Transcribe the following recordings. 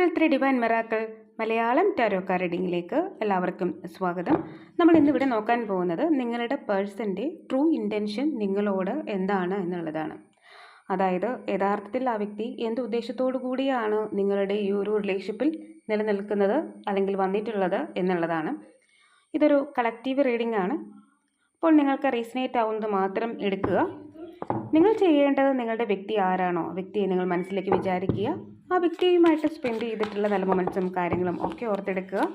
Triple three divine miracles Malayalam tarot റീഡിങ്ങിലേക്ക് എല്ലാവർക്കും സ്വാഗതം. നമ്മൾ ഇന്നിവിടെ നോക്കാൻ പോകുന്നത് നിങ്ങളുടെ പേഴ്സന്റെ ട്രൂ ഇന്റൻഷൻ നിങ്ങളോട് എന്താണ് എന്നുള്ളതാണ്. അതായത് യഥാർത്ഥത്തിൽ ആ വ്യക്തി എന്ത് ഉദ്ദേശത്തോടു കൂടിയാണ് നിങ്ങളുടെ ഈ ഒരു റിലേഷൻഷിപ്പിൽ നിലനിൽക്കുന്നത് അല്ലെങ്കിൽ വന്നിട്ടുള്ളത് എന്നുള്ളതാണ്. ഇതൊരു കളക്റ്റീവ് റീഡിംഗ് ആണ്. അപ്പോൾ നിങ്ങൾക്ക് റീസണേറ്റ് ആവുന്നത് മാത്രം എടുക്കുക. നിങ്ങൾ ചെയ്യേണ്ടത് നിങ്ങളുടെ വ്യക്തി ആരാണോ? വ്യക്തിയെ നിങ്ങൾ മനസ്സിലേക്ക് വിചാരിക്കുക. ആ വ്യക്തിയുമായിട്ട് സ്പെൻഡ് ചെയ്തിട്ടുള്ള നല്ല മൊമെൻസും കാര്യങ്ങളും ഒക്കെ ഓർത്തെടുക്കുക.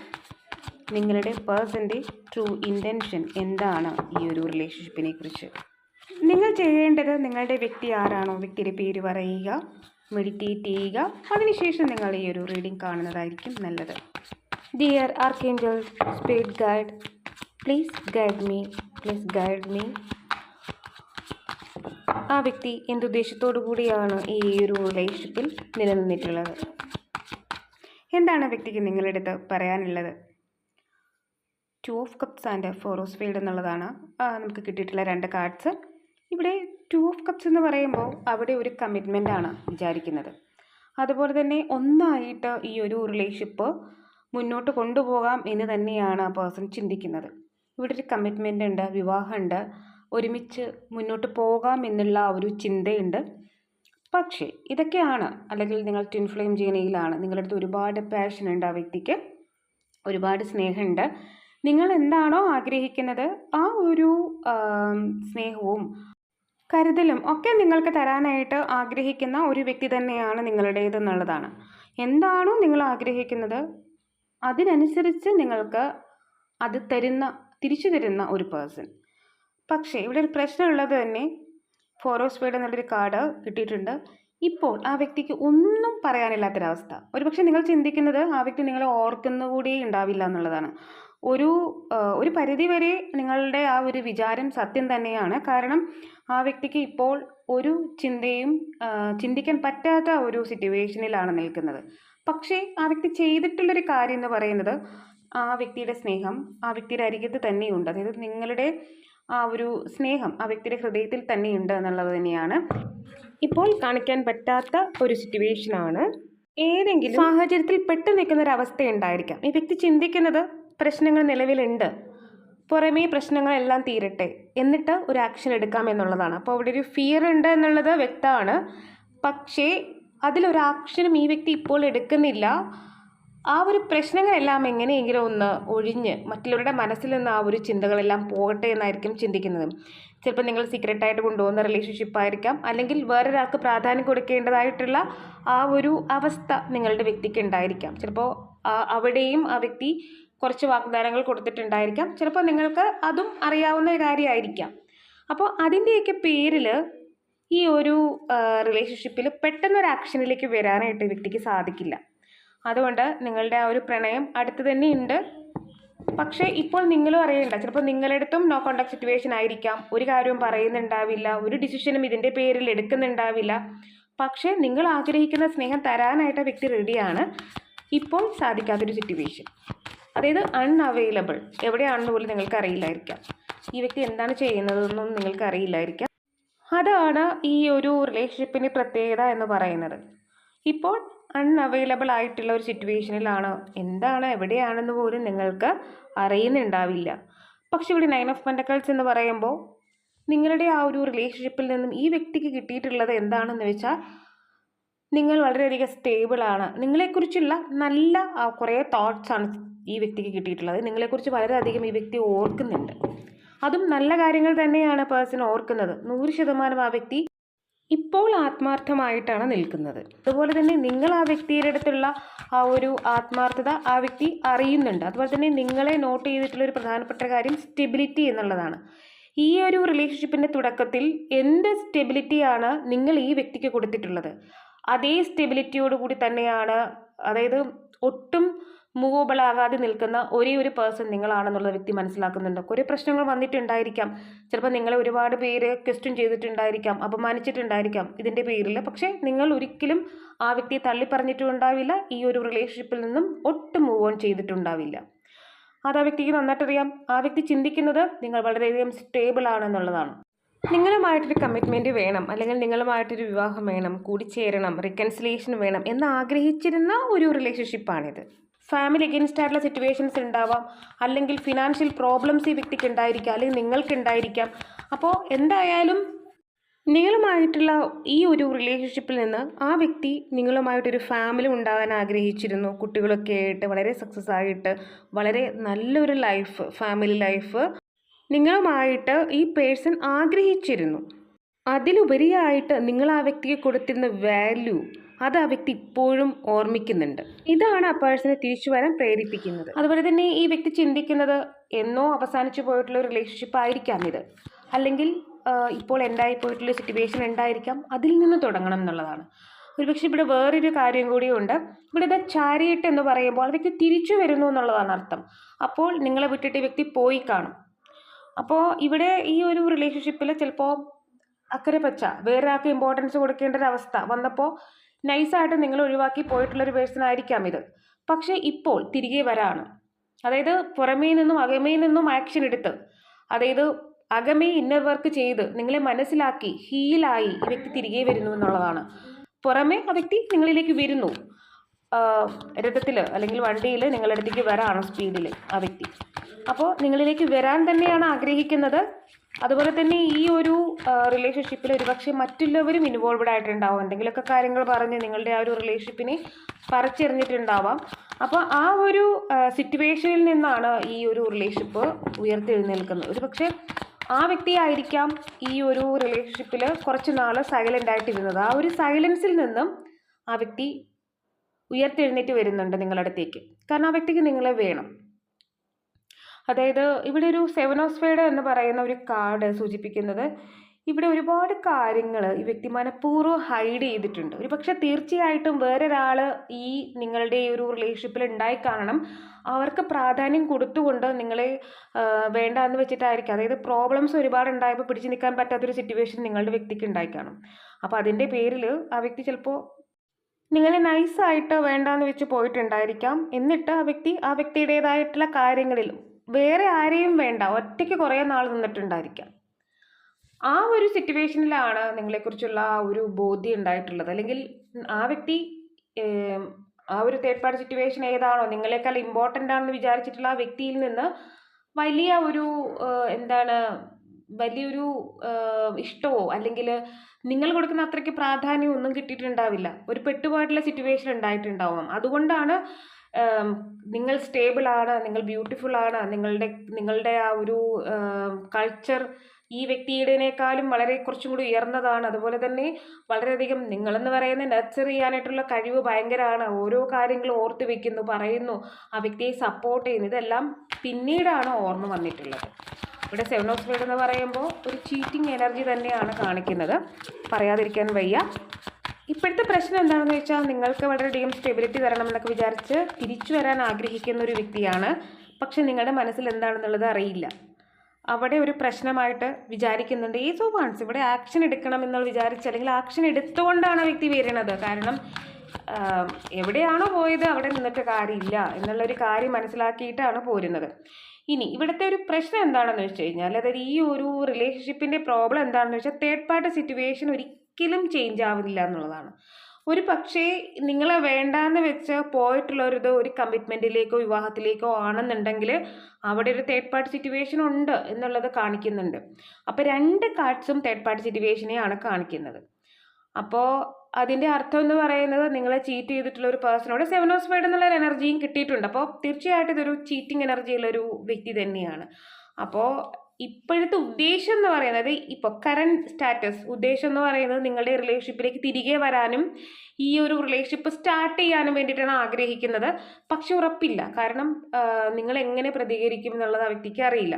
നിങ്ങളുടെ പേഴ്സന്റെ ട്രൂ ഇന്റൻഷൻ എന്താണ് ഈ ഒരു റിലേഷൻഷിപ്പിനെ കുറിച്ച്? നിങ്ങൾ ചെയ്യേണ്ടത് നിങ്ങളുടെ വ്യക്തി ആരാണോ? വ്യക്തിയുടെ പേര് പറയുക മെഡിറ്റേറ്റ് ചെയ്യുക. അതിനുശേഷം നിങ്ങൾ ഈ ഒരു റീഡിംഗ് കാണുന്നതായിരിക്കും നല്ലത്. Dear archangel speed guide please guide me please guide me ആ വ്യക്തി എന്തുദ്ദേശത്തോടു കൂടിയാണ് ഈ ഒരു റിലേഷൻഷിപ്പിൽ നിലനിന്നിട്ടുള്ളത്? എന്താണ് വ്യക്തിക്ക് നിങ്ങളുടെ അടുത്ത് പറയാനുള്ളത് two of cups and of speed എന്നുള്ളതാണ് നമുക്ക് കിട്ടിയിട്ടുള്ള രണ്ട് കാർഡ്സ് ഇവിടെ ടു ഓഫ് കപ്സ് എന്ന് പറയുമ്പോൾ അവിടെ ഒരു കമ്മിറ്റ്മെന്റ് ആണ് വിചാരിക്കുന്നത്. അതുപോലെ തന്നെ ഒന്നായിട്ട് ഈ ഒരു റിലേഷൻഷിപ്പ് മുന്നോട്ട് കൊണ്ടുപോകാം എന്ന് തന്നെയാണ് ആ പേഴ്സൺ ചിന്തിക്കുന്നത്. ഇവിടെ ഒരു കമ്മിറ്റ്മെന്റ് ഉണ്ട് വിവാഹമുണ്ട്. ഒരുമിച്ച് മുന്നോട്ട് പോകാം എന്നുള്ള ഒരു ചിന്തയുണ്ട്. പക്ഷേ ഇതൊക്കെയാണ് അല്ലെങ്കിൽ നിങ്ങൾ ട്വിൻ ഫ്ലെയിം ജേണിയിലാണ് നിങ്ങളുടെ അടുത്ത് ഒരുപാട് പാഷൻ ഉണ്ട് ആ വ്യക്തിക്ക് ഒരുപാട് സ്നേഹമുണ്ട്. നിങ്ങൾ എന്താണോ ആഗ്രഹിക്കുന്നത് ആ ഒരു സ്നേഹവും കരുതലും ഒക്കെ നിങ്ങൾക്ക് തരാനായിട്ട് ആഗ്രഹിക്കുന്ന ഒരു വ്യക്തി തന്നെയാണ് നിങ്ങളുടേതെന്നുള്ളതാണ്. എന്താണോ നിങ്ങൾ ആഗ്രഹിക്കുന്നത് അതിനനുസരിച്ച് നിങ്ങൾക്ക് അത് തരുന്ന തിരിച്ചു തരുന്ന ഒരു പേഴ്സൺ പക്ഷേ ഇവിടെ ഒരു പ്രശ്നമുള്ളത് തന്നെ ഫോറോ സ്പീഡ് എന്നുള്ളൊരു കാർഡ് കിട്ടിയിട്ടുണ്ട്. ഇപ്പോൾ ആ വ്യക്തിക്ക് ഒന്നും പറയാനില്ലാത്തൊരവസ്ഥ. ഒരുപക്ഷെ നിങ്ങൾ ചിന്തിക്കുന്നത് ആ വ്യക്തി നിങ്ങളെ ഓർക്കുന്നുകൂടി ഉണ്ടാവില്ല എന്നുള്ളതാണ്. ഒരു ഒരു പരിധിവരെ നിങ്ങളുടെ ആ ഒരു വിചാരം സത്യം തന്നെയാണ്. കാരണം ആ വ്യക്തിക്ക് ഇപ്പോൾ ഒരു ചിന്തയും ചിന്തിക്കാൻ പറ്റാത്ത ഒരു സിറ്റുവേഷനിലാണ് നിൽക്കുന്നത്. പക്ഷേ ആ വ്യക്തി ചെയ്തിട്ടുള്ളൊരു കാര്യം എന്ന് പറയുന്നത് ആ വ്യക്തിയുടെ സ്നേഹം ആ വ്യക്തിയുടെ അരികത്ത് തന്നെയുണ്ട്. അതായത് നിങ്ങളുടെ ആ ഒരു സ്നേഹം ആ വ്യക്തിയുടെ ഹൃദയത്തിൽ തന്നെയുണ്ട് എന്നുള്ളത് തന്നെയാണ്. ഇപ്പോൾ കാണിക്കാൻ പറ്റാത്ത ഒരു സിറ്റുവേഷനാണ് ഏതെങ്കിലും സാഹചര്യത്തിൽ പെട്ടു നിൽക്കുന്ന ഒരു അവസ്ഥ ഉണ്ടായിരിക്കാം. ഈ വ്യക്തി ചിന്തിക്കുന്നത് പ്രശ്നങ്ങൾ നിലവിലുണ്ട്. പുറമേ പ്രശ്നങ്ങളെല്ലാം തീരട്ടെ എന്നിട്ട് ഒരു ആക്ഷൻ എടുക്കാം എന്നുള്ളതാണ്. അപ്പോൾ അവിടെ ഒരു ഫിയർ ഉണ്ട് എന്നുള്ളത് വ്യക്തമാണ്. പക്ഷേ അതിലൊരാക്ഷനും ഈ വ്യക്തി ഇപ്പോൾ എടുക്കുന്നില്ല. ആ ഒരു പ്രശ്നങ്ങളെല്ലാം എങ്ങനെയെങ്കിലും ഒന്ന് ഒഴിഞ്ഞ് മറ്റുള്ളവരുടെ മനസ്സിൽ നിന്ന് ആ ഒരു ചിന്തകളെല്ലാം പോകട്ടെ എന്നായിരിക്കും ചിന്തിക്കുന്നത്. ചിലപ്പോൾ നിങ്ങൾ സീക്രട്ടായിട്ട് കൊണ്ടുപോകുന്ന റിലേഷൻഷിപ്പ് ആയിരിക്കാം. അല്ലെങ്കിൽ വേറൊരാൾക്ക് പ്രാധാന്യം കൊടുക്കേണ്ടതായിട്ടുള്ള ആ ഒരു അവസ്ഥ നിങ്ങളുടെ വ്യക്തിക്ക് ഉണ്ടായിരിക്കാം. ചിലപ്പോൾ അവിടെയും ആ വ്യക്തി കുറച്ച് വാഗ്ദാനങ്ങൾ കൊടുത്തിട്ടുണ്ടായിരിക്കാം. ചിലപ്പോൾ നിങ്ങൾക്ക് അതും അറിയാവുന്ന കാര്യമായിരിക്കാം. അപ്പോൾ അതിന്റെയൊക്കെ പേരിൽ ഈ ഒരു റിലേഷൻഷിപ്പിൽ പെട്ടെന്നൊരു ആക്ഷനിലേക്ക് വരാനായിട്ട് വ്യക്തിക്ക് സാധിക്കില്ല. അതുകൊണ്ട് നിങ്ങളുടെ ആ ഒരു പ്രണയം അടുത്ത് തന്നെ ഉണ്ട്. പക്ഷേ ഇപ്പോൾ നിങ്ങളും അറിയണ്ട ചിലപ്പോൾ നിങ്ങളടുത്തും നോ കോണ്ടാക്ട് സിറ്റുവേഷൻ ആയിരിക്കാം. ഒരു കാര്യവും പറയുന്നുണ്ടാവില്ല ഒരു ഡിസിഷനും ഇതിന്റെ പേരിൽ എടുക്കുന്നുണ്ടാവില്ല. പക്ഷേ നിങ്ങൾ ആഗ്രഹിക്കുന്ന സ്നേഹം തരാനായിട്ട് ആ വ്യക്തി റെഡിയാണ് ഇപ്പോൾ സാധിക്കാത്തൊരു സിറ്റുവേഷൻ അതായത് അൺഅവൈലബിൾ എവിടെയാണെന്ന് പോലും നിങ്ങൾക്ക് അറിയില്ലായിരിക്കാം ഈ വ്യക്തി എന്താണ് ചെയ്യുന്നതെന്നും നിങ്ങൾക്ക് അറിയില്ലായിരിക്കാം അതാണ് ഈ ഒരു റിലേഷൻഷിപ്പിന്റെ പ്രത്യേകത എന്ന് പറയുന്നത്. ഇപ്പോൾ അൺഅവൈലബിൾ ആയിട്ടുള്ള ഒരു സിറ്റുവേഷനിലാണ് എന്താണ്? എവിടെയാണെന്ന് പോലും നിങ്ങൾക്ക് അറിയുന്നുണ്ടാവില്ല. പക്ഷെ ഇവിടെ നയൻ ഓഫ് പെൻഡക്കൾസ് എന്ന് പറയുമ്പോൾ നിങ്ങളുടെ ആ ഒരു റിലേഷൻഷിപ്പിൽ നിന്നും ഈ വ്യക്തിക്ക് കിട്ടിയിട്ടുള്ളത് എന്താണെന്ന് വെച്ചാൽ നിങ്ങൾ വളരെയധികം സ്റ്റേബിളാണ് നിങ്ങളെക്കുറിച്ചുള്ള നല്ല കുറേ തോട്ട്സാണ് ഈ വ്യക്തിക്ക് കിട്ടിയിട്ടുള്ളത്. നിങ്ങളെക്കുറിച്ച് വളരെയധികം ഈ വ്യക്തി ഓർക്കുന്നുണ്ട്. അതും നല്ല കാര്യങ്ങൾ തന്നെയാണ് പേഴ്സൺ ഓർക്കുന്നത്. നൂറ് ശതമാനം ആ വ്യക്തി ഇപ്പോൾ ആത്മാർത്ഥമായിട്ടാണ് നിൽക്കുന്നത്. അതുപോലെ തന്നെ നിങ്ങൾ ആ വ്യക്തിയുടെ അടുത്തുള്ള ആ ഒരു ആത്മാർത്ഥത ആ വ്യക്തി അറിയുന്നുണ്ട്. അതുപോലെ തന്നെ നിങ്ങളെ നോട്ട് ചെയ്തിട്ടുള്ള ഒരു പ്രധാനപ്പെട്ട കാര്യം സ്റ്റെബിലിറ്റി എന്നുള്ളതാണ്. ഈ ഒരു റിലേഷൻഷിപ്പിന്റെ തുടക്കത്തിൽ എന്ത് സ്റ്റെബിലിറ്റിയാണ് നിങ്ങൾ ഈ വ്യക്തിക്ക് കൊടുത്തിട്ടുള്ളത്? അതേ സ്റ്റെബിലിറ്റിയോട് കൂടി തന്നെയാണ് അതായത് ഒട്ടും മൂവബിൾ ആകാതെ നിൽക്കുന്ന ഒരേ ഒരു പേഴ്സൺ നിങ്ങളാണെന്നുള്ള വ്യക്തി മനസ്സിലാക്കുന്നുണ്ട്. കുറേ പ്രശ്നങ്ങൾ വന്നിട്ടുണ്ടായിരിക്കാം. ചിലപ്പോൾ നിങ്ങളെ ഒരുപാട് പേര് ക്വസ്റ്റ്യൻ ചെയ്തിട്ടുണ്ടായിരിക്കാം അപമാനിച്ചിട്ടുണ്ടായിരിക്കാം ഇതിന്റെ പേരിൽ പക്ഷേ നിങ്ങൾ ഒരിക്കലും ആ വ്യക്തിയെ തള്ളി ഉണ്ടാവില്ല ഈ ഒരു റിലേഷൻഷിപ്പിൽ നിന്നും ഒട്ടും മൂവ് ഓൺ ചെയ്തിട്ടുണ്ടാവില്ല. അത് ആ വ്യക്തിക്ക് നന്നായിട്ടറിയാം. ആ വ്യക്തി ചിന്തിക്കുന്നത് നിങ്ങൾ വളരെയധികം സ്റ്റേബിൾ ആണെന്നുള്ളതാണ്. നിങ്ങളുമായിട്ടൊരു കമ്മിറ്റ്മെന്റ് വേണം അല്ലെങ്കിൽ നിങ്ങളുമായിട്ടൊരു വിവാഹം വേണം കൂടിച്ചേരണം റിക്കൺസിലേഷൻ വേണം എന്ന് ആഗ്രഹിച്ചിരുന്ന ഒരു റിലേഷൻഷിപ്പാണിത് ഫാമിലി അഗെയിൻസ്റ്റ് ആയിട്ടുള്ള സിറ്റുവേഷൻസ് ഉണ്ടാവാം അല്ലെങ്കിൽ ഫിനാൻഷ്യൽ പ്രോബ്ലംസ് ഈ വ്യക്തിക്ക് ഉണ്ടായിരിക്കാം അല്ലെങ്കിൽ നിങ്ങൾക്കുണ്ടായിരിക്കാം അപ്പോൾ എന്തായാലും നിങ്ങളുമായിട്ടുള്ള ഈ ഒരു റിലേഷൻഷിപ്പിൽ നിന്ന് ആ വ്യക്തി നിങ്ങളുമായിട്ടൊരു ഫാമിലി ഉണ്ടാകാൻ ആഗ്രഹിച്ചിരുന്നു. കുട്ടികളൊക്കെ ആയിട്ട് വളരെ സക്സസ് ആയിട്ട് വളരെ നല്ലൊരു ലൈഫ് ഫാമിലി ലൈഫ് നിങ്ങളുമായിട്ട് ഈ പേഴ്സൺ ആഗ്രഹിച്ചിരുന്നു. അതിലുപരിയായിട്ട് നിങ്ങൾ ആ വ്യക്തിക്ക് കൊടുത്തിരുന്ന വാല്യൂ അത് ആ വ്യക്തി ഇപ്പോഴും ഓർമ്മിക്കുന്നുണ്ട്. ഇതാണ് ആ പേഴ്സണെ തിരിച്ചു വരാൻ പ്രേരിപ്പിക്കുന്നത്. അതുപോലെ തന്നെ ഈ വ്യക്തി ചിന്തിക്കുന്നത് എന്നോ അവസാനിച്ചു പോയിട്ടുള്ള ഒരു റിലേഷൻഷിപ്പ് ആയിരിക്കാം ഇത്. അല്ലെങ്കിൽ ഇപ്പോൾ എന്തായി പോയിട്ടുള്ള സിറ്റുവേഷൻ ഉണ്ടായിരിക്കാം. അതിൽ നിന്ന് തുടങ്ങണം എന്നുള്ളതാണ്. ഒരുപക്ഷെ ഇവിടെ വേറൊരു കാര്യം കൂടിയുണ്ട് ഇവിടെ ദ ചാരിയിട്ട് എന്ന് പറയുമ്പോൾ ആ വ്യക്തി തിരിച്ചു വരുന്നു എന്നുള്ളതാണ് അർത്ഥം. അപ്പോൾ നിങ്ങളെ വിട്ടിട്ട് വ്യക്തി പോയി കാണും. അപ്പോൾ ഇവിടെ ഈ ഒരു റിലേഷൻഷിപ്പിൽ ചിലപ്പോൾ അക്കരെ പച്ച വേറെ ഇമ്പോർട്ടൻസ് കൊടുക്കേണ്ട ഒരു അവസ്ഥ വന്നപ്പോൾ നൈസായിട്ട് നിങ്ങൾ ഒഴിവാക്കി പോയിട്ടുള്ളൊരു പേഴ്സൺ ആയിരിക്കാം ഇത്. പക്ഷേ ഇപ്പോൾ തിരികെ വരാണ്. അതായത് പുറമേ നിന്നും അകമേ നിന്നും ആക്ഷൻ എടുത്ത് അതായത് അകമേ ഇന്നർ വർക്ക് ചെയ്ത് നിങ്ങളെ മനസ്സിലാക്കി ഹീലായി ഈ വ്യക്തി തിരികെ വരുന്നു എന്നുള്ളതാണ്. പുറമേ ആ വ്യക്തി നിങ്ങളിലേക്ക് വരുന്നു. രഥത്തിൽ അല്ലെങ്കിൽ വണ്ടിയിൽ നിങ്ങളുടെ അടുത്തേക്ക് വരാണ് സ്പീഡിൽ ആ വ്യക്തി. അപ്പോൾ നിങ്ങളിലേക്ക് വരാൻ തന്നെയാണ് ആഗ്രഹിക്കുന്നത്. അതുപോലെ തന്നെ ഈ ഒരു റിലേഷൻഷിപ്പിൽ ഒരുപക്ഷെ മറ്റുള്ളവരും ഇൻവോൾവഡ് ആയിട്ടുണ്ടാവും. എന്തെങ്കിലുമൊക്കെ കാര്യങ്ങൾ പറഞ്ഞ് നിങ്ങളുടെ ആ ഒരു റിലേഷൻഷിപ്പിനെ പറിച്ചെറിഞ്ഞിട്ടുണ്ടാവാം. അപ്പോൾ ആ ഒരു സിറ്റുവേഷനിൽ നിന്നാണ് ഈ ഒരു റിലേഷൻഷിപ്പ് ഉയർത്തെഴുന്നേൽക്കുന്നത്. ഒരു പക്ഷേ ആ വ്യക്തിയായിരിക്കാം ഈ ഒരു റിലേഷൻഷിപ്പിൽ കുറച്ച് നാൾ സൈലന്റ് ആയിട്ടിരുന്നത്. ആ ഒരു സൈലൻസിൽ നിന്നും ആ വ്യക്തി ഉയർത്തെഴുന്നേറ്റ് വരുന്നുണ്ട് നിങ്ങളുടെ അടുത്തേക്ക്. കാരണം ആ വ്യക്തിക്ക് നിങ്ങളെ വേണം. അതായത് ഇവിടെ ഒരു സെവൻ ഓഫ് സ്പേഡ് എന്ന് പറയുന്ന ഒരു കാർഡ് സൂചിപ്പിക്കുന്നത് ഇവിടെ ഒരുപാട് കാര്യങ്ങൾ ഈ വ്യക്തി മനഃപൂർവം ഹൈഡ് ചെയ്തിട്ടുണ്ട്. ഒരു പക്ഷെ തീർച്ചയായിട്ടും വേറൊരാൾ ഈ നിങ്ങളുടെ ഈ ഒരു റിലേഷൻഷിപ്പിൽ ഉണ്ടായി കാണണം. അവർക്ക് പ്രാധാന്യം കൊടുത്തുകൊണ്ട് നിങ്ങളെ വേണ്ട എന്ന് വെച്ചിട്ടായിരിക്കും. അതായത് പ്രോബ്ലംസ് ഒരുപാട് ഉണ്ടായപ്പോൾ പിടിച്ചു നിൽക്കാൻ പറ്റാത്തൊരു സിറ്റുവേഷൻ നിങ്ങളുടെ വ്യക്തിക്ക് ഉണ്ടായി കാണും. അപ്പോൾ അതിന്റെ പേരിൽ ആ വ്യക്തി ചിലപ്പോൾ നിങ്ങളെ നൈസായിട്ട് വേണ്ടാന്ന് വെച്ച് പോയിട്ടുണ്ടായിരിക്കാം. എന്നിട്ട് ആ വ്യക്തി ആ വ്യക്തിയുടേതായിട്ടുള്ള കാര്യങ്ങളിൽ വേറെ ആരെയും വേണ്ട. ഒറ്റയ്ക്ക് കുറേ നാൾ നിന്നിട്ടുണ്ടായിരിക്കാം. ആ ഒരു സിറ്റുവേഷനിലാണ് നിങ്ങളെക്കുറിച്ചുള്ള ആ ഒരു ബോധ്യം ഉണ്ടായിട്ടുള്ളത്. അല്ലെങ്കിൽ ആ വ്യക്തി ആ ഒരു തേർഡ് പാർട്ടി സിറ്റുവേഷൻ ഏതാണോ നിങ്ങളെക്കാൾ ഇമ്പോർട്ടന്റ് ആണെന്ന് വിചാരിച്ചിട്ടുള്ള ആ വ്യക്തിയിൽ നിന്ന് വലിയ ഒരു എന്താണ് വലിയൊരു ഇഷ്ടമോ? അല്ലെങ്കിൽ നിങ്ങൾ കൊടുക്കുന്ന അത്രയ്ക്ക് പ്രാധാന്യം ഒന്നും കിട്ടിയിട്ടുണ്ടാവില്ല. ഒരു പെട്ടുപോയിട്ടുള്ള സിറ്റുവേഷൻ ഉണ്ടായിട്ടുണ്ടാവാം. അതുകൊണ്ടാണ് നിങ്ങൾ സ്റ്റേബിൾ ആണ് നിങ്ങൾ ബ്യൂട്ടിഫുൾ ആണ് നിങ്ങളുടെ നിങ്ങളുടെ ആ ഒരു കൾച്ചർ ഈ വ്യക്തിയുടേനേക്കാളും വളരെ കുറച്ചും കൂടി ഉയർന്നതാണ്. അതുപോലെ തന്നെ വളരെയധികം നിങ്ങളെന്ന് പറയുന്ന നർച്ചർ ചെയ്യാനായിട്ടുള്ള കഴിവ് ഭയങ്കരമാണ് ഓരോ കാര്യങ്ങളും ഓർത്ത് വെക്കുന്നു പറയുന്നു ആ വ്യക്തിയെ സപ്പോർട്ട് ചെയ്യുന്നു. ഇതെല്ലാം പിന്നീടാണ് ഓർമ്മ വന്നിട്ടുള്ളത്. ഇവിടെ സെവൻ ഓഫ് സ്പീഡ് എന്ന് പറയുമ്പോൾ ഒരു ചീറ്റിംഗ് എനർജി തന്നെയാണ് കാണിക്കുന്നത്. പറയാതിരിക്കാൻ വയ്യ. ഇപ്പോഴത്തെ പ്രശ്നം എന്താണെന്ന് വെച്ചാൽ നിങ്ങൾക്ക് വളരെയധികം സ്റ്റെബിലിറ്റി തരണമെന്നൊക്കെ വിചാരിച്ച് തിരിച്ചു വരാൻ ആഗ്രഹിക്കുന്ന ഒരു വ്യക്തിയാണ്. പക്ഷെ നിങ്ങളുടെ മനസ്സിൽ എന്താണെന്നുള്ളത് അറിയില്ല. അവിടെ ഒരു പ്രശ്നമായിട്ട് വിചാരിക്കുന്നുണ്ട്. ഈ സോ വൺസ് ഇവിടെ ആക്ഷൻ എടുക്കണം എന്നുള്ള വിചാരിച്ച് അല്ലെങ്കിൽ ആക്ഷൻ എടുത്തുകൊണ്ടാണ് ആ വ്യക്തി വരുന്നത്. കാരണം എവിടെയാണോ പോയത് അവിടെ നിന്നിട്ട് കാര്യമില്ല എന്നുള്ളൊരു കാര്യം മനസ്സിലാക്കിയിട്ടാണ് പോരുന്നത്. ഇനി ഇവിടുത്തെ ഒരു പ്രശ്നം എന്താണെന്ന് വെച്ച് കഴിഞ്ഞാൽ അതായത് ഈ ഒരു റിലേഷൻഷിപ്പിന്റെ പ്രോബ്ലം എന്താണെന്ന് വെച്ചാൽ തേർഡ് പാർട്ടി സിറ്റുവേഷൻ ഒരിക്കലും ചേഞ്ച് ആവില്ല എന്നുള്ളതാണ്. ഒരു പക്ഷേ നിങ്ങളെ വേണ്ടാന്ന് വെച്ച് പോയിട്ടുള്ളൊരിത് ഒരു കമ്മിറ്റ്മെന്റിലേക്കോ വിവാഹത്തിലേക്കോ ആണെന്നുണ്ടെങ്കിൽ അവിടെ ഒരു തേർഡ് പാർട്ടി സിറ്റുവേഷൻ ഉണ്ട് എന്നുള്ളത് കാണിക്കുന്നുണ്ട്. അപ്പോൾ രണ്ട് കാർഡ്സും തേർഡ് പാർട്ടി സിറ്റുവേഷനെയാണ് കാണിക്കുന്നത്. അപ്പോൾ അതിന്റെ അർത്ഥം എന്ന് പറയുന്നത് നിങ്ങളെ ചീറ്റ് ചെയ്തിട്ടുള്ള ഒരു പേഴ്സണോട് സെവൻ ഓഫ് സ്പൈഡ് എന്നുള്ള എനർജിയും കിട്ടിയിട്ടുണ്ട്. അപ്പോൾ തീർച്ചയായിട്ടും ഇതൊരു ചീറ്റിംഗ് എനർജിയുള്ള ഒരു വ്യക്തി തന്നെയാണ്. അപ്പോൾ ഇപ്പോഴത്തെ ഉദ്ദേശം എന്ന് പറയുന്നത് ഇപ്പോൾ കറണ്ട് സ്റ്റാറ്റസ് ഉദ്ദേശം എന്ന് പറയുന്നത് നിങ്ങളുടെ റിലേഷൻഷിപ്പിലേക്ക് തിരികെ വരാനും ഈ ഒരു റിലേഷൻഷിപ്പ് സ്റ്റാർട്ട് ചെയ്യാനും വേണ്ടിയിട്ടാണ് ആഗ്രഹിക്കുന്നത്. പക്ഷെ ഉറപ്പില്ല. കാരണം നിങ്ങൾ എങ്ങനെ പ്രതികരിക്കും എന്നുള്ളത് ആ വ്യക്തിക്ക് അറിയില്ല.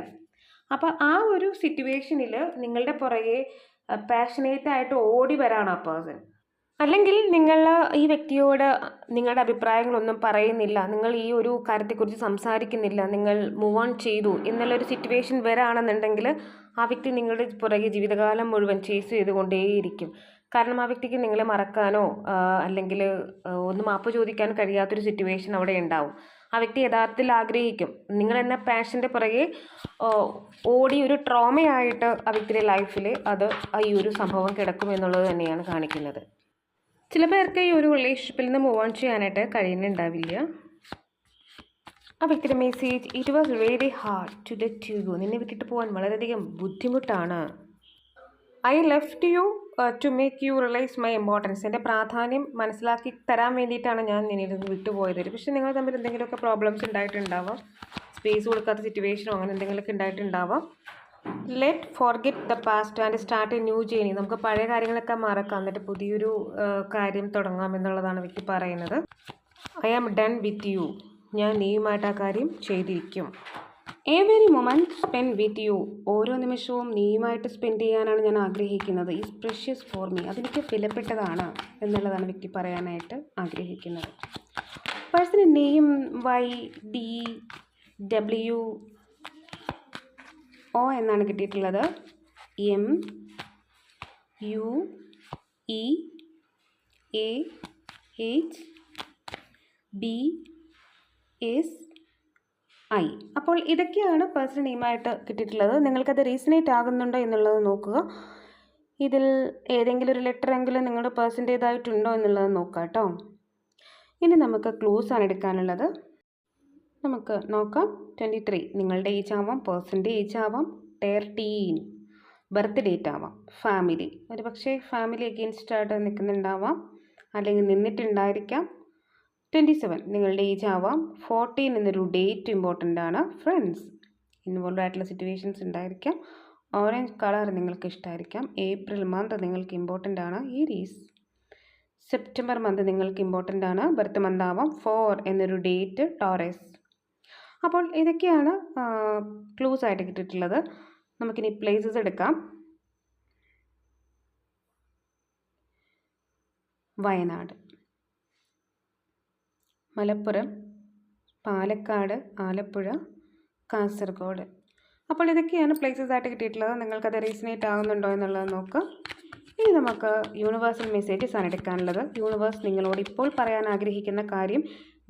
അപ്പോൾ ആ ഒരു സിറ്റുവേഷനിൽ നിങ്ങളുടെ പുറകെ പാഷനേറ്റ് ആയിട്ട് ഓടി വരാണ് ആ പേഴ്സൺ അല്ലെങ്കിൽ നിങ്ങൾ ഈ വ്യക്തിയോട് നിങ്ങളുടെ അഭിപ്രായങ്ങളൊന്നും പറയുന്നില്ല നിങ്ങൾ ഈ ഒരു കാര്യത്തെക്കുറിച്ച് സംസാരിക്കുന്നില്ല നിങ്ങൾ മൂവ് ഓൺ ചെയ്തു എന്നുള്ളൊരു സിറ്റുവേഷൻ വരാണെന്നുണ്ടെങ്കിൽ ആ വ്യക്തി നിങ്ങളുടെ പുറകെ ജീവിതകാലം മുഴുവൻ ചേസ് ചെയ്തുകൊണ്ടേയിരിക്കും. കാരണം ആ വ്യക്തിക്ക് നിങ്ങളെ മറക്കാനോ അല്ലെങ്കിൽ ഒന്ന് മാപ്പ് ചോദിക്കാൻ കഴിയാത്തൊരു സിറ്റുവേഷൻ അവിടെ ഉണ്ടാവും. ആ വ്യക്തി യഥാർത്ഥത്തിൽ ആഗ്രഹിക്കും. നിങ്ങൾ എന്ന പാഷന്റെ പുറകെ ഓടി ഒരു ട്രോമയായിട്ട് ആ വ്യക്തിയുടെ ലൈഫിൽ അത് ഈ ഒരു സംഭവം കിടക്കും എന്നുള്ളത് തന്നെയാണ് കാണിക്കുന്നത്. ചില പേർക്ക് ഈ ഒരു റിലേഷൻഷിപ്പിൽ നിന്ന് മൂവ് ഓൺ ചെയ്യാനായിട്ട് കഴിയുന്നുണ്ടാവില്ല. ആ വ്യക്തിയുടെ message it was very hard to let you go നിന്നെ വിട്ടിട്ട് പോകാൻ വളരെയധികം ബുദ്ധിമുട്ടാണ്. I left you to make you realise my importance എന്റെ പ്രാധാന്യം മനസ്സിലാക്കി തരാൻ വേണ്ടിയിട്ടാണ് ഞാൻ നിന്നിൽ നിന്ന് വിട്ടുപോയത് പക്ഷേ നിങ്ങൾ തമ്മിൽ എന്തെങ്കിലുമൊക്കെ പ്രോബ്ലംസ് ഉണ്ടായിട്ടുണ്ടാവാം. സ്പേസ് കൊടുക്കാത്ത സിറ്റുവേഷനോ അങ്ങനെ എന്തെങ്കിലുമൊക്കെ ഉണ്ടായിട്ടുണ്ടാവാം. Let forget the past and start a new journey നമുക്ക് പഴയ കാര്യങ്ങളൊക്കെ മറക്കാം. എന്നിട്ട് പുതിയൊരു കാര്യം തുടങ്ങാം എന്നുള്ളതാണ് വ്യക്തി പറയുന്നത്. I am done with you ഞാൻ നീയുമായിട്ട് ആ കാര്യം ചെയ്തിരിക്കും. Every moment spend with you ഓരോ നിമിഷവും നീയുമായിട്ട് സ്പെൻഡ് ചെയ്യാനാണ് ഞാൻ ആഗ്രഹിക്കുന്നത്. ഈസ് പ്രഷ്യസ് ഫോർ മീ അതെനിക്ക് വിലപ്പെട്ടതാണ് എന്നുള്ളതാണ് വ്യക്തി പറയാനായിട്ട് ആഗ്രഹിക്കുന്നത്. പേഴ്സൺ നെയ്യും വൈ ഡി ഡബ്ല്യു ഒ എന്നാണ് കിട്ടിയിട്ടുള്ളത്. M U E A H B S I അപ്പോൾ ഇതൊക്കെയാണ് പേഴ്സണൽ നെയിമായിട്ട് കിട്ടിയിട്ടുള്ളത്. നിങ്ങൾക്കത് റീസണേറ്റ് ആകുന്നുണ്ടോ എന്നുള്ളത് നോക്കുക. ഇതിൽ ഏതെങ്കിലും ഒരു ലെറ്റർ എങ്കിലും നിങ്ങളുടെ പേഴ്സന്റേതായിട്ടുണ്ടോ എന്നുള്ളത് നോക്കാം കേട്ടോ. ഇനി നമുക്ക് ക്ലൂസ് ആണ് എടുക്കാനുള്ളത്. നമുക്ക് നോക്കാം. ട്വന്റി ത്രീ നിങ്ങളുടെ ഏജ് ആവാം പേഴ്സന്റെ ഏജ് ആവാം തേർട്ടീൻ ബർത്ത് ഡേറ്റ് ആവാം ഫാമിലി ഒരു പക്ഷേ ഫാമിലി അഗെയിൻസ്റ്റ് ആയിട്ട് നിൽക്കുന്നുണ്ടാവാം അല്ലെങ്കിൽ നിന്നിട്ടുണ്ടായിരിക്കാം. ട്വന്റി സെവൻ നിങ്ങളുടെ ഏജ് ആവാം ഫോർട്ടീൻ എന്നൊരു ഡേറ്റ് ഇമ്പോർട്ടന്റ് ആണ് ഫ്രണ്ട്സ് ഇൻവോൾവ് ആയിട്ടുള്ള സിറ്റുവേഷൻസ് ഉണ്ടായിരിക്കാം. ഓറഞ്ച് കളർ നിങ്ങൾക്ക് ഇഷ്ടമായിരിക്കാം ഏപ്രിൽ മന്ത് നിങ്ങൾക്ക് ഇമ്പോർട്ടന്റ് ആണ് ഈരീസ് സെപ്റ്റംബർ മന്ത് നിങ്ങൾക്ക് ഇമ്പോർട്ടന്റ് ആണ് ബർത്ത് മന്ത് ആവാം ഫോർ എന്നൊരു ഡേറ്റ് ടോറസ് അപ്പോൾ ഇതൊക്കെയാണ് ക്ലൂസ് ആയിട്ട് കിട്ടിയിട്ടുള്ളത്. നമുക്കിനി പ്ലേസസ് എടുക്കാം. വയനാട് മലപ്പുറം പാലക്കാട് ആലപ്പുഴ കാസർഗോഡ്. അപ്പോൾ ഇതൊക്കെയാണ് പ്ലേസസ് ആയിട്ട് കിട്ടിയിട്ടുള്ളത്. നിങ്ങൾക്കത് റീസണേറ്റ് ആകുന്നുണ്ടോ എന്നുള്ളത് നോക്കുക ഇനി നമുക്ക് യൂണിവേഴ്സൽ മെസ്സേജസ് ആണ് എടുക്കാനുള്ളത്. യൂണിവേഴ്സ് നിങ്ങളോട് ഇപ്പോൾ പറയാൻ ആഗ്രഹിക്കുന്ന കാര്യം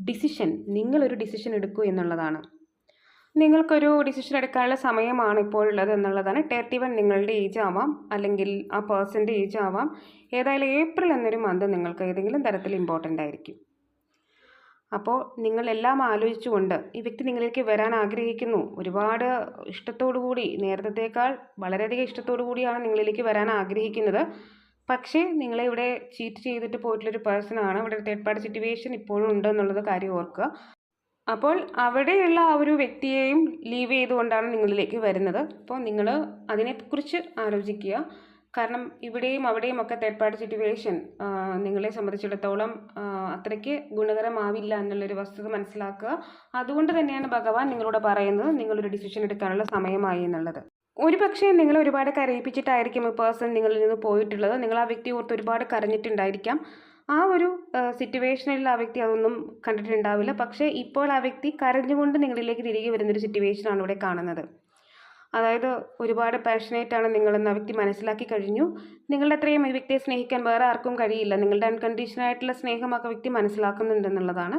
ഡിസിഷൻ നിങ്ങളൊരു ഡിസിഷൻ എടുക്കൂ എന്നുള്ളതാണ്. നിങ്ങൾക്കൊരു ഡിസിഷൻ എടുക്കാനുള്ള സമയമാണ് ഇപ്പോഴുള്ളത് എന്നുള്ളതാണ്. തേർട്ടി വൺ നിങ്ങളുടെ ഏജ് ആവാം അല്ലെങ്കിൽ ആ പേഴ്സന്റെ ഏജ് ആവാം. ഏതായാലും ഏപ്രിൽ എന്നൊരു മന്ത് നിങ്ങൾക്ക് ഏതെങ്കിലും തരത്തിൽ ഇമ്പോർട്ടന്റ് ആയിരിക്കും. അപ്പോൾ നിങ്ങളെല്ലാം ആലോചിച്ചുകൊണ്ട് ഈ വ്യക്തി നിങ്ങളിലേക്ക് വരാൻ ആഗ്രഹിക്കുന്നു. ഒരുപാട് ഇഷ്ടത്തോടു കൂടി നേരത്തേക്കാൾ വളരെയധികം ഇഷ്ടത്തോടു കൂടിയാണ് നിങ്ങളിലേക്ക് വരാൻ ആഗ്രഹിക്കുന്നത്. പക്ഷേ നിങ്ങളെ ഇവിടെ ചീറ്റ് ചെയ്തിട്ട് പോയിട്ടുള്ളൊരു പേഴ്സണാണ് ഇവിടെ തേർഡ് പാർട്ടി സിറ്റുവേഷൻ ഇപ്പോഴും ഉണ്ടെന്നുള്ളത് കാര്യം ഓർക്കുക. അപ്പോൾ അവിടെയുള്ള ആ ഒരു വ്യക്തിയെയും ലീവ് ചെയ്തുകൊണ്ടാണ് നിങ്ങളിലേക്ക് വരുന്നത്. അപ്പോൾ നിങ്ങൾ അതിനെക്കുറിച്ച് ആലോചിക്കുക. കാരണം ഇവിടെയും അവിടെയും ഒക്കെ തേർഡ് പാർട്ടി സിറ്റുവേഷൻ നിങ്ങളെ സംബന്ധിച്ചിടത്തോളം അത്രയ്ക്ക് ഗുണകരമാവില്ല എന്നുള്ളൊരു വസ്തുത മനസ്സിലാക്കുക. അതുകൊണ്ട് തന്നെയാണ് ഭഗവാൻ നിങ്ങളോട് പറയുന്നത്. നിങ്ങളൊരു ഡിസിഷൻ എടുക്കാനുള്ള സമയമായി എന്നുള്ളത്. ഒരു പക്ഷേ നിങ്ങൾ ഒരുപാട് കരയിപ്പിച്ചിട്ടായിരിക്കും ഈ പേഴ്സൺ നിങ്ങളിൽ നിന്ന് പോയിട്ടുള്ളത്. നിങ്ങൾ ആ വ്യക്തി ഓർത്ത് ഒരുപാട് കരഞ്ഞിട്ടുണ്ടായിരിക്കാം. ആ ഒരു സിറ്റുവേഷനിൽ ആ വ്യക്തി അതൊന്നും കണ്ടിട്ടുണ്ടാവില്ല. പക്ഷേ ഇപ്പോൾ ആ വ്യക്തി കരഞ്ഞുകൊണ്ട് നിങ്ങളിലേക്ക് തിരികെ വരുന്നൊരു സിറ്റുവേഷനാണ് ഇവിടെ കാണുന്നത്. അതായത് ഒരുപാട് പാഷനേറ്റാണ് നിങ്ങളെന്ന് ആ വ്യക്തി മനസ്സിലാക്കി കഴിഞ്ഞു. നിങ്ങളുടെ അത്രയും ഈ വ്യക്തിയെ സ്നേഹിക്കാൻ വേറെ ആർക്കും കഴിയില്ല. നിങ്ങളുടെ അൺകണ്ടീഷണൽ ആയിട്ടുള്ള സ്നേഹം ആ വ്യക്തി മനസ്സിലാക്കുന്നുണ്ടെന്നുള്ളതാണ്.